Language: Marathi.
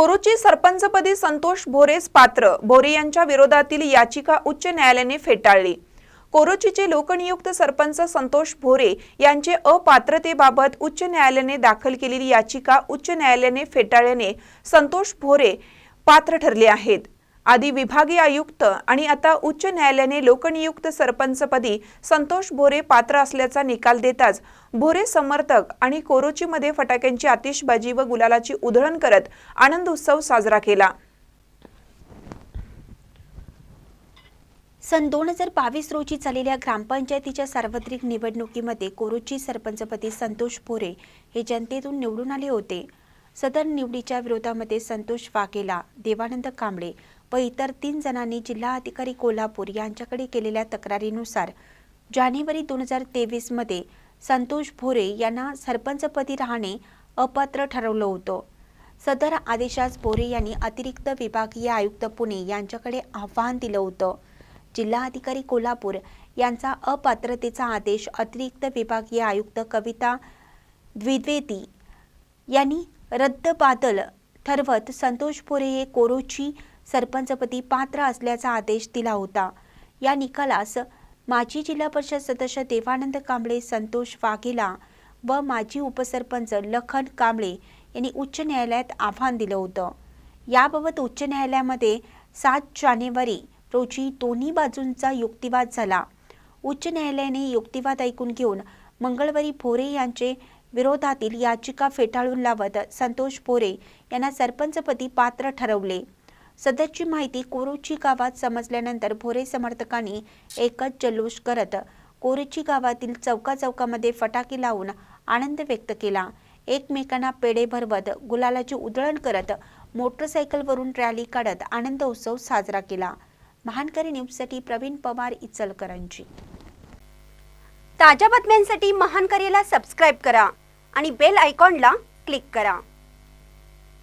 कोरोची सरपंचपदी संतोष भोरेस पात्र. भोरे यांच्या विरोधातील याचिका उच्च न्यायालयाने फेटाळली. कोरोचीचे लोकनियुक्त सरपंच संतोष भोरे यांचे अपात्रतेबाबत उच्च न्यायालयाने दाखल केलेली याचिका उच्च न्यायालयाने फेटाळल्याने संतोष भोरे पात्र ठरले आहेत. आधी विभागीय आयुक्त आणि आता उच्च न्यायालयाने लोकनियुक्त सरपंचपदी संतोष भोरे पात्र असल्याचा निकाल देताच भोरे समर्थक आणि कोरोचीमध्ये फटाक्यांची आतिषबाजी व गुलालाची उधळण करत आनंद उत्सव साजरा केला. सन दोन हजार बावीस रोजी झालेल्या ग्रामपंचायतीच्या सार्वत्रिक निवडणुकीमध्ये कोरोची सरपंचपदी संतोष भोरे हे जनतेतून निवडून आले होते. सदर निवडीच्या विरोधामध्ये संतोष वाघेला देवानंद कांबळे व इतर तीन जणांनी जिल्हा अधिकारी कोल्हापूर यांच्याकडे केलेल्या तक्रारीनुसार जानेवारी दोन हजार तेवीसमध्ये संतोष भोरे यांना सरपंचपदी राहणे अपात्र ठरवलं होतं. सदर आदेशास भोरे यांनी अतिरिक्त विभागीय आयुक्त पुणे यांच्याकडे आव्हान दिलं होतं. जिल्हा अधिकारी कोल्हापूर यांचा अपात्रतेचा आदेश अतिरिक्त विभागीय आयुक्त कविता द्विवेदी यांनी रद्दबादल ठरवत संतोष भोरे हे कोरोची सरपंचपदी पात्र असल्याचा आदेश दिला होता. या निकालास माजी जिल्हा परिषद सदस्य देवानंद कांबळे संतोष वाघेला व माजी उपसरपंच लखन कांबळे यांनी उच्च न्यायालयात आव्हान दिलं होतं. याबाबत उच्च न्यायालयामध्ये सात जानेवारी रोजी दोन्ही बाजूंचा युक्तिवाद झाला. उच्च न्यायालयाने युक्तिवाद ऐकून घेऊन मंगळवारी भोरे यांचे विरोधातील याचिका फेटाळून लावत संतोष भोरे यांना सरपंचपदी पात्र ठरवले. सदरची माहिती कोरुची गावात समजल्यानंतर भोरे समर्थकांनी एकच जल्लोष करत कोरुची गावातील चौका चौकामध्ये फटाके लावून आनंद व्यक्त केला. एकमेकांना पेढे भरवत गुलालाची उधळण करत मोटरसायकलवरून रॅली काढत आनंद उत्सव साजरा केला. महानकरी न्यूजसाठी प्रवीण पवार इचलकरंजी. ताज्या बातम्यांसाठी महानकरीला सबस्क्राईब करा आणि बेल आयकॉनला क्लिक करा.